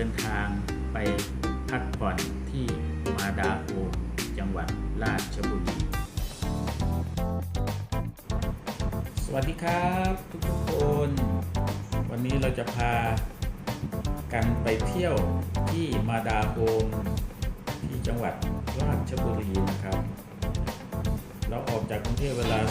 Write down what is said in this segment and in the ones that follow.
ดินทางไปพักผ่อนที่มาดาโฮมจังหวัดราชบุรี สวัสดีครับทุกๆคน วันนี้เราจะพากันไปเที่ยวที่มาดาโฮมที่จังหวัดราชบุรีนะครับ เราออกจากกรุงเทพเวลา 0920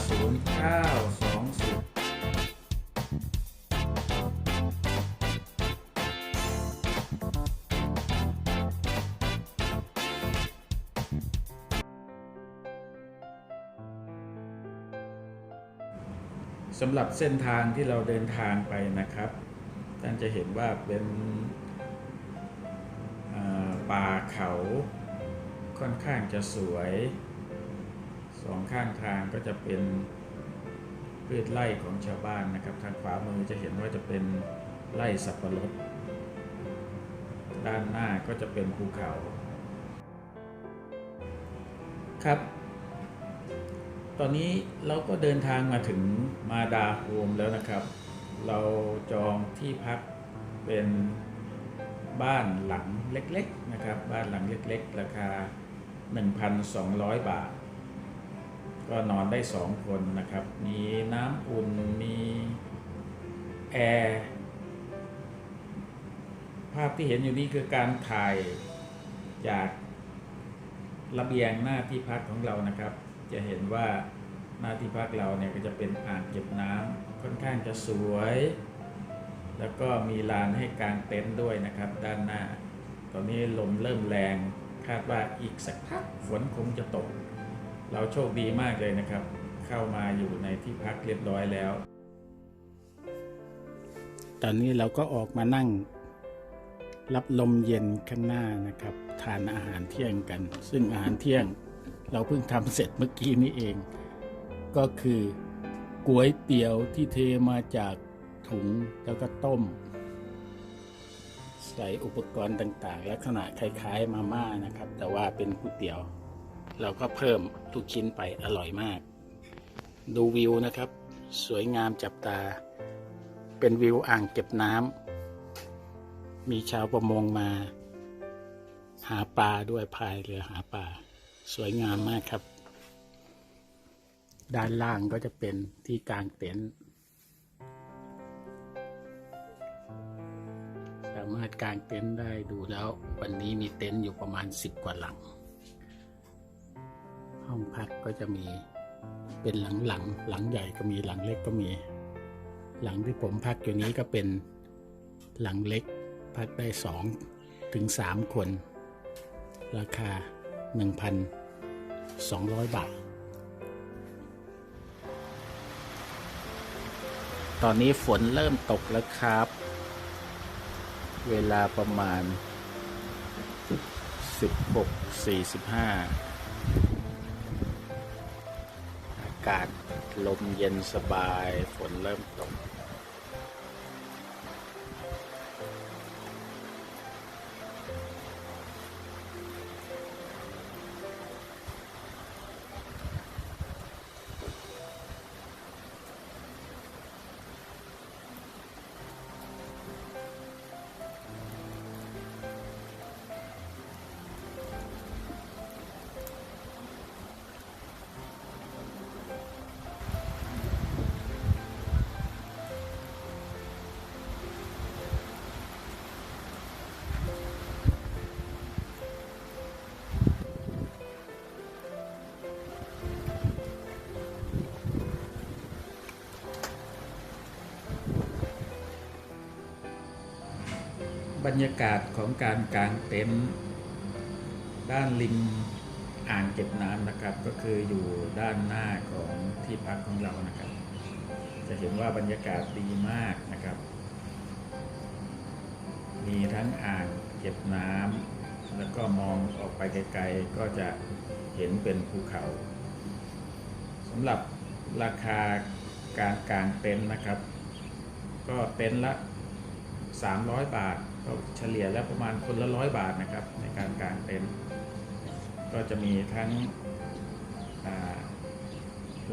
สำหรับเส้นทางที่เราเดินทางไปนะครับ ท่านจะเห็นว่าเป็นป่าเขาค่อนข้างจะสวยสองข้างทางก็จะเป็นพืชไร่ของชาวบ้านนะครับ ทางขวามือจะเห็นว่าจะเป็นไร่สับปะรด ด้านหน้าก็จะเป็นภูเขา ครับ ตอนนี้เราก็เดินทางมาถึงมาดาโฮมแล้วนะครับ เราจองที่พักเป็นบ้านหลังเล็กๆนะครับ บ้านหลังเล็กๆ ราคา 1,200 บาท ก็นอนได้ 2 คนนะครับ มีน้ำอุ่นมีแอร์ภาพที่เห็นอยู่นี้คือการถ่ายจากระเบียงหน้าที่พักของเรานะครับ จะเห็นว่าหน้าที่พักเราเนี่ยก็จะเป็นอ่างเก็บน้ำค่อนข้างจะสวย แล้วก็มีลานให้กางเต็นท์ด้วยนะครับ ด้านหน้า ตอนนี้ลมเริ่มแรงคาดว่าอีกสักพักฝนคงจะตก เราโชคดีมากเลยนะครับ เข้ามาอยู่ในที่พักเรียบร้อยแล้ว ตอนนี้เราก็ออกมานั่ง รับลมเย็นข้างหน้านะครับ ทานอาหารเที่ยงกัน ซึ่งอาหารเที่ยง เราเพิ่งทำเสร็จเมื่อกี้นี้เอง ก็คือก๋วยเตี๋ยวที่เทมาจากถุงแล้วก็ต้ม ใส่อุปกรณ์ต่างๆ ลักษณะคล้ายๆ มาม่านะครับ แต่ว่าเป็นก๋วยเตี๋ยว เราก็เพิ่มทุกชิ้นไปอร่อยมาก ดูวิวนะครับ สวยงามจับตา เป็นวิวอ่างเก็บน้ำมีชาวประมงมา หาปลาด้วยพายเรือหาปลา สวยงามมากครับ ด้านล่างก็จะเป็นที่กลางเต็นท์สามารถกางเต็นท์ได้ดูแล้ว วันนี้มีเต็นท์อยู่ประมาณสิบกว่าหลัง ห้องพักก็จะมีเป็นหลังหลังหลังใหญ่ก็มีหลังเล็กก็มี หลังที่ผมพักอยู่นี้ก็เป็นหลังเล็กพักได้สองถึงสามคน ราคา 200 บาท ตอนนี้ฝนเริ่มตกแล้วครับ เวลาประมาณ 16.45 อากาศลมเย็นสบาย ฝนเริ่มตก บรรยากาศของการกางเต็นท์ด้านริมอ่างเก็บน้ำนะครับ ก็คืออยู่ด้านหน้าของที่พักของเรานะครับ จะเห็นว่าบรรยากาศดีมากนะครับ มีทั้งอ่างเก็บน้ำแล้วก็มองออกไปไกลๆก็จะเห็นเป็นภูเขาสำหรับราคาการกางเต็นท์นะครับ ก็เต็นท์ละ 300 บาท ก็เฉลี่ยแล้วประมาณคนละร้อยบาทนะครับ ในการกางเต็นท์ก็จะมีทั้ง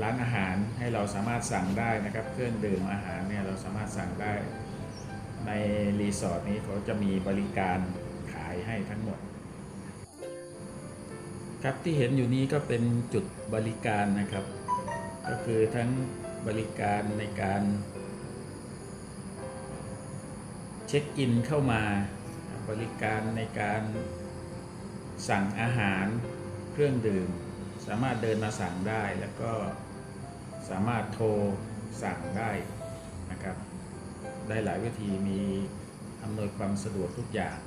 ร้านอาหารให้เราสามารถสั่งได้นะครับ เครื่องดื่มอาหารเนี่ยเราสามารถสั่งได้ ในรีสอร์ทนี้เขาจะมีบริการขายให้ทั้งหมด ครับที่เห็นอยู่นี้ก็เป็นจุดบริการนะครับ ก็คือทั้งบริการในการ เช็คอินเข้ามาบริการในการสั่งอาหารเครื่องดื่ม สามารถเดินมาสั่งได้แล้วก็สามารถโทรสั่งได้นะครับ ได้หลายวิธีมีอำนวยความสะดวกทุกอย่าง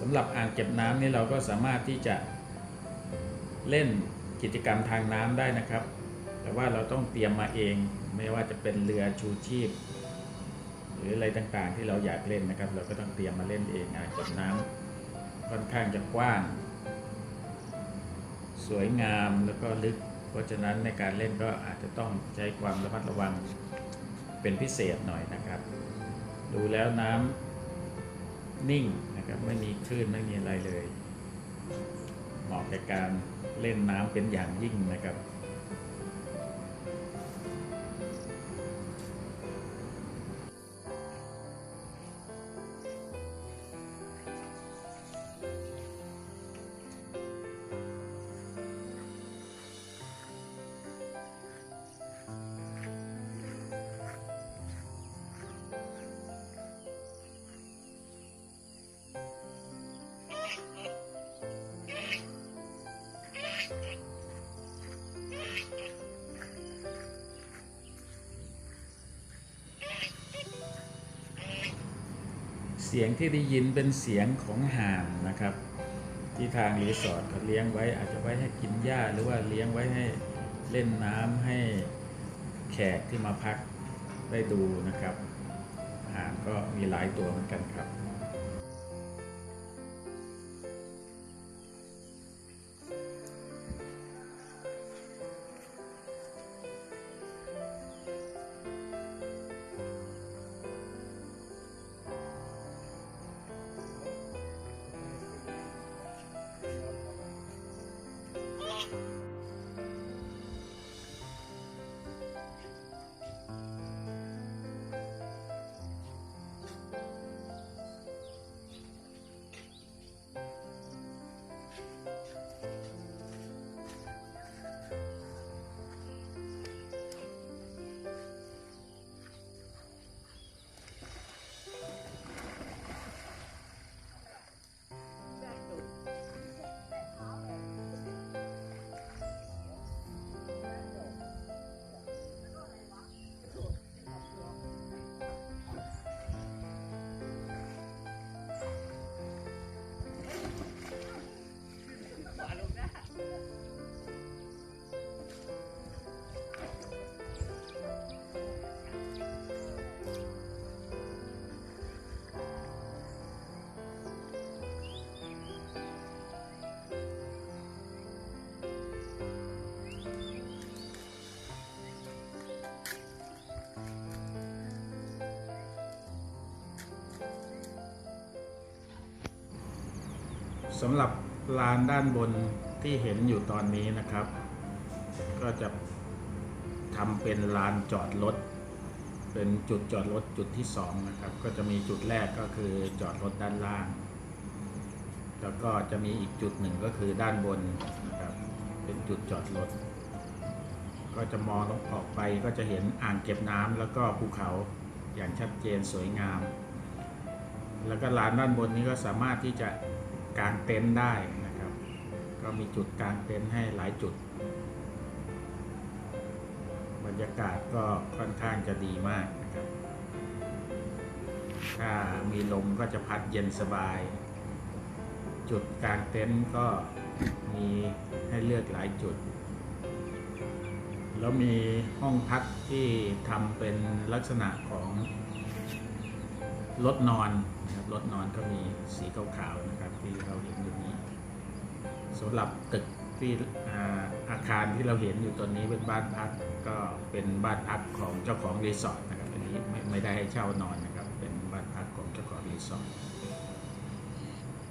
สำหรับอ่างเก็บน้ำนี่เราก็สามารถที่จะเล่นกิจกรรมทางน้ำได้นะครับ แต่ว่าเราต้องเตรียมมาเองไม่ว่าจะเป็นเรือชูชีพ หรืออะไรต่างๆ ที่เราอยากเล่นนะครับ เราก็ต้องเตรียมมาเล่นเองอ่างเก็บน้ำค่อนข้างจะกว้าง สวยงามแล้วก็ลึก เพราะฉะนั้นในการเล่นก็อาจจะต้องใช้ความระมัดระวังเป็นพิเศษหน่อยนะครับ ดูแล้วน้ำนิ่งนะครับไม่มีคลื่นไม่มีอะไรเลย เหมาะกับการเล่นน้ำเป็นอย่างยิ่งนะครับ สียงที่ได้ยินเป็นเสียงของห่านนะครับ ที่ทางรีสอร์ทเขาเลี้ยงไว้อาจจะไว้ให้กินหญ้าหรือว่าเลี้ยงไว้ให้เล่นน้ำให้แขกที่มาพักได้ดูนะครับห่านก็มีหลายตัวเหมือนกันครับ สำหรับลานด้านบนที่เห็นอยู่ตอนนี้นะครับ ก็จะทำเป็นลานจอดรถเป็นจุดจอดรถจุดที่สองนะครับ ก็จะมีจุดแรกก็คือจอดรถด้านล่าง แล้วก็จะมีอีกจุดหนึ่งก็คือด้านบนนะครับ เป็นจุดจอดรถก็จะมองลงออกไปก็จะเห็นอ่างเก็บน้ำแล้วก็ภูเขาอย่างชัดเจนสวยงาม แล้วก็ลานด้านบนนี้ก็สามารถที่จะ กางเต็นท์ได้นะครับ ก็มีจุดกางเต็นท์ให้หลายจุด บรรยากาศก็ค่อนข้างจะดีมากนะครับ ถ้ามีลมก็จะพัดเย็นสบาย จุดกางเต็นท์ก็มีให้เลือกหลายจุด แล้วมีห้องพักที่ทำเป็นลักษณะของรถนอนนะครับรถนอนก็มีสีขาวๆนะครับ ที่เราเห็นอยู่นี้สำหรับตึกที่อาคารที่เราเห็นอยู่ตอนนี้เป็นบ้านพักก็เป็นบ้านพักของเจ้าของรีสอร์ทนะครับอันนี้ไม่ไม่ได้ให้เช่านอนนะครับ เป็นบ้านพักของเจ้าของรีสอร์ท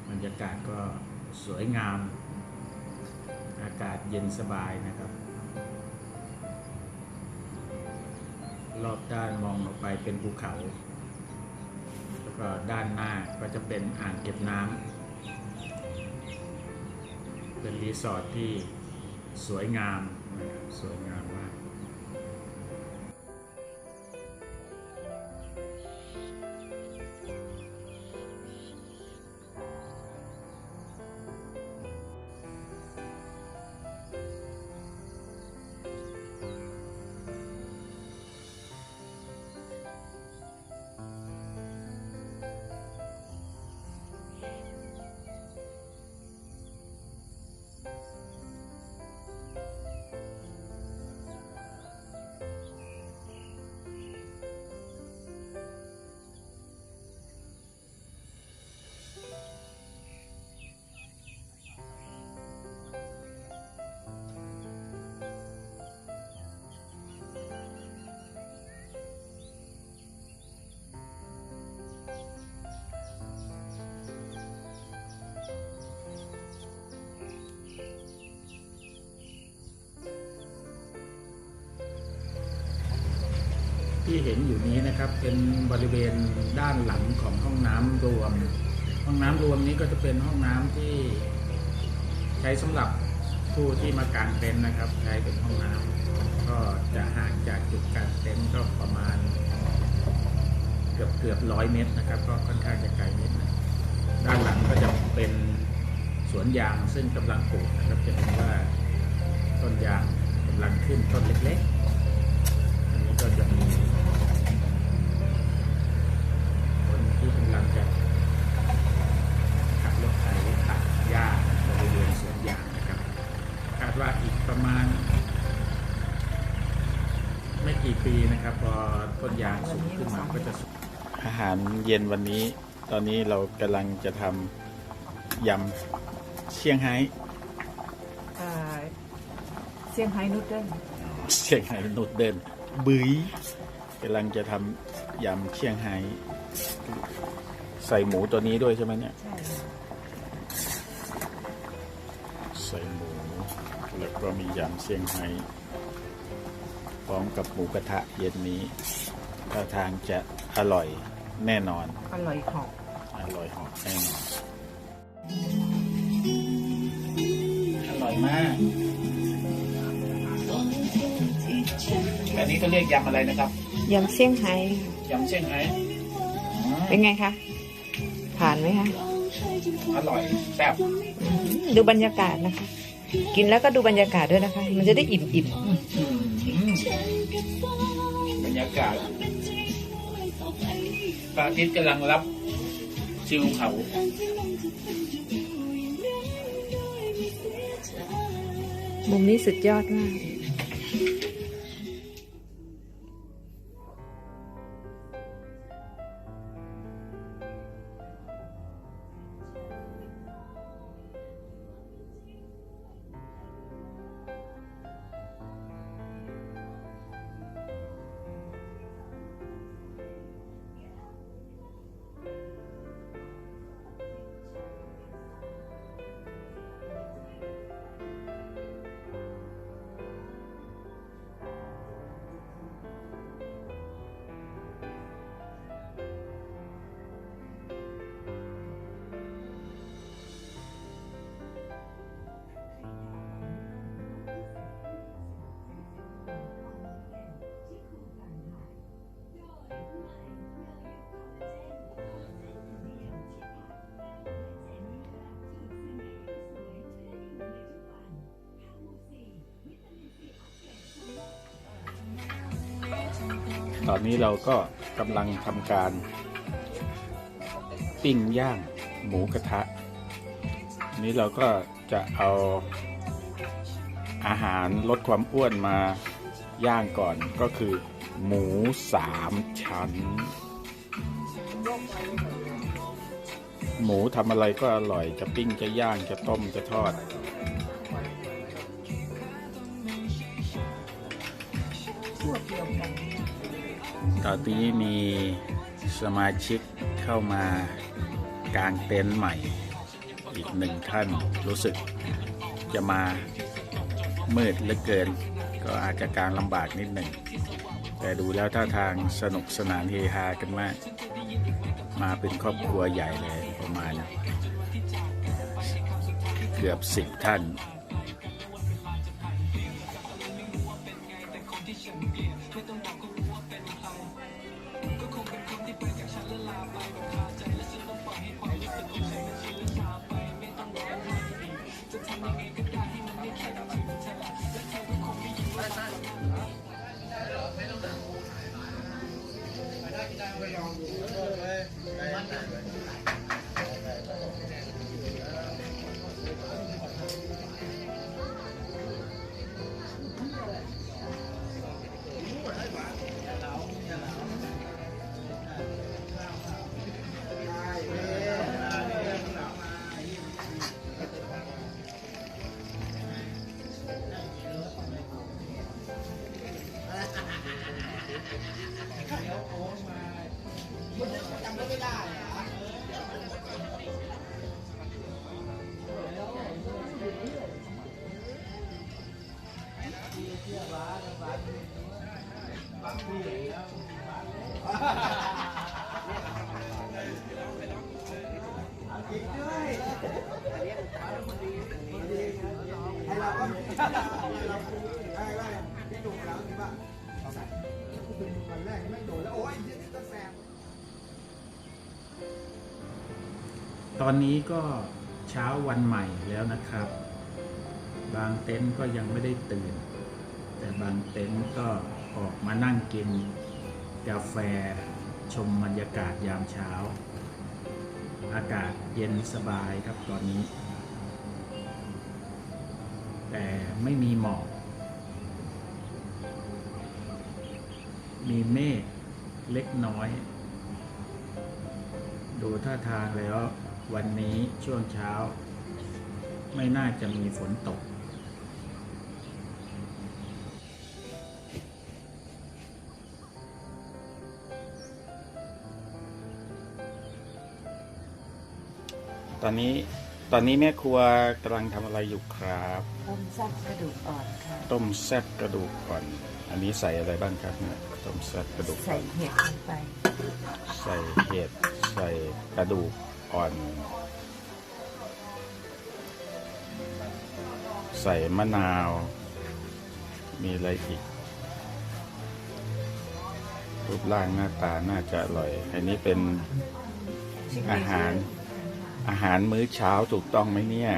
บรรยากาศก็สวยงาม อากาศเย็นสบายนะครับ รอบด้านมองออกไปเป็นภูเขา แล้วก็ด้านหน้าก็จะเป็นอ่างเก็บน้ำ เป็นรีสอร์ทที่สวยงามนะครับสวยงามมาก ที่เห็นอยู่นี้นะครับ เป็นบริเวณด้านหลังของห้องน้ำรวม ห้องน้ำรวมนี้ก็จะเป็นห้องน้ำที่ใช้สำหรับผู้ที่มากางเต็นท์นะครับ ใช้เป็นห้องน้ำก็จะห่างจากจุดกางเต็นท์ก็ประมาณ เกือบเกือบร้อยเมตรนะครับ ก็ค่อนข้างจะไกลนิดนะด้านหลังก็จะเป็นสวนยางซึ่งกำลังปลูกนะครับจะเห็นว่าต้นยางกำลังขึ้นต้นเล็กๆ อันนี้ก็จะมีคนที่กำลังจะขับรถไถตัดหญ้าบริเวณสวนยางนะครับ คาด ว่าอีกประมาณ ไม่กี่ปีนะครับพอต้นยางสูงขึ้นมาก็จะสุกอาหารเย็นวันนี้ ตอนนี้เรากำลังจะทำยำเชียงไฮ้อ่าเซี่ยงไฮ้นูดเดิลเชียงไฮ้นุดเดินบุยกำลังจะทำยำเชียงไฮ้ใส่หมูตัวนี้ด้วยใช่ไหมเนี่ย ใช่ แล้วก็มียำเชียงไฮ้พร้อมกับหมูกระทะเย็นนี้ท่าทางจะอร่อยแน่นอน อร่อยหอมอร่อยหอมแน่นอน อร่อยมากอันนี้เขาเรียกยำอะไรนะครับ ยำเซี่ยงไฮ้ยำเชียงไฮ้เป็นไงคะ ผ่านไหมคะ อร่อยแซ่บอืมดูบรรยากาศนะคะ กินแล้วก็ดูบรรยากาศด้วยนะคะ มันจะได้อิ่มอิ่มอืมบรรยากาศพระอาทิตย์กำลังรับชิวเขาๆมุมนี้สุดยอดมาก ตอนนี้เราก็กำลังทำการ ปิ้งย่างหมูกระทะ นี้เราก็จะเอาอาหารลดความอ้วนมาย่างก่อนก็คือ หมูสามชั้น หมูทำอะไรก็อร่อยจะปิ้งจะย่างจะต้มจะทอด ตอนนี้มีสมาชิกเข้ามากางเต็นท์ใหม่ อีกหนึ่งท่านรู้สึกจะมามืดเหลือเกิน ก็อาจจะกางลำบากนิดหนึ่ง แต่ดูแล้วท่าทางสนุกสนานเฮฮากันมาก มาเป็นครอบครัวใหญ่เลยประมาณเกือบสิบท่าน ตอนนี้ก็เช้าวันใหม่แล้วนะครับ บางเต็นท์ก็ยังไม่ได้ตื่น แต่บางเต็นท์ก็ออกมานั่งกินกาแฟชมบรรยากาศยามเช้า อากาศเย็นสบายครับตอนนี้ แต่ไม่มีหมอก มีเมฆเล็กน้อย ดูท่าทางแล้ววันนี้ช่วงเช้า ไม่น่าจะมีฝนตก ตอนนี้ ตอนนี้แม่ครัวกำลังทำอะไรอยู่ครับ ต้มซับกระดูกอ่อนค่ะ ต้มแซ่บกระดูกอ่อน อันนี้ใส่อะไรบ้างครับเนี่ยต้มแซ่บกระดูกอ่ใส่อนเห็ดลงไป ใส่เห็ดใส่กระดูกอ่อน ใส่มะนาว มีอะไรอีก รูปร่างหน้าตาน่าจะอร่อย อันนี้เป็นอาหาร อาหารมื้อเช้าถูกต้องไหมเนี่ย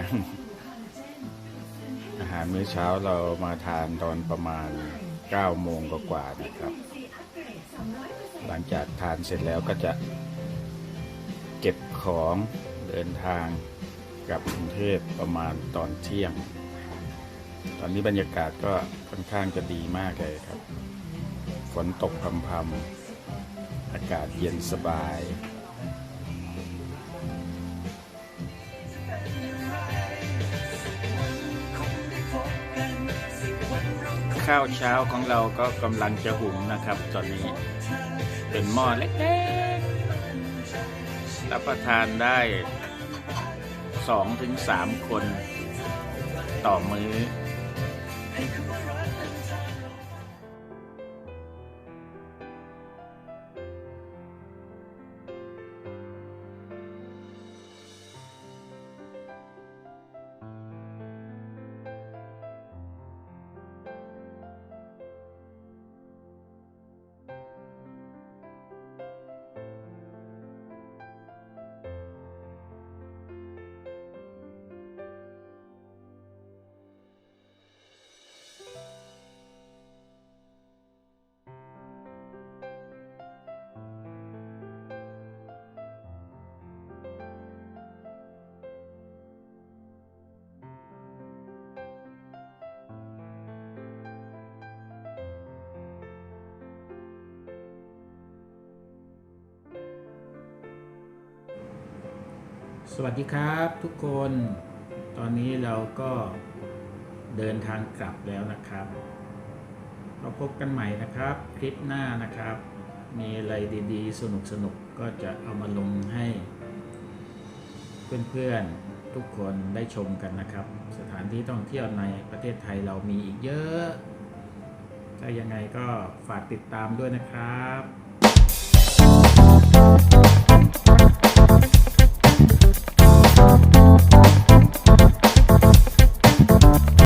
อาหารมื้อเช้าเรามาทานตอนประมาณ9โมงกว่าๆนะครับ หลังจากทานเสร็จแล้วก็จะเก็บของเดินทางกลับกรุงเทพประมาณตอนเที่ยง ตอนนี้บรรยากาศก็ค่อนข้างจะดีมากเลยครับ ฝนตกพรำๆอากาศเย็นสบาย ข้าวเช้าของเราก็กำลังจะหุงนะครับ ตอนนี้เป็นหม้อเล็กๆรับประทานได้สองถึงสามคนต่อมื้อ สวัสดีครับทุกคน ตอนนี้เราก็เดินทางกลับแล้วนะครับ เราพบกันใหม่นะครับ คลิปหน้านะครับ มีอะไรดีๆ สนุกๆก็จะเอามาลงให้ เพื่อนๆทุกคนได้ชมกันนะครับ สถานที่ท่องเที่ยวในประเทศไทยเรามีอีกเยอะ ถ้ายังไงก็ฝากติดตามด้วยนะครับ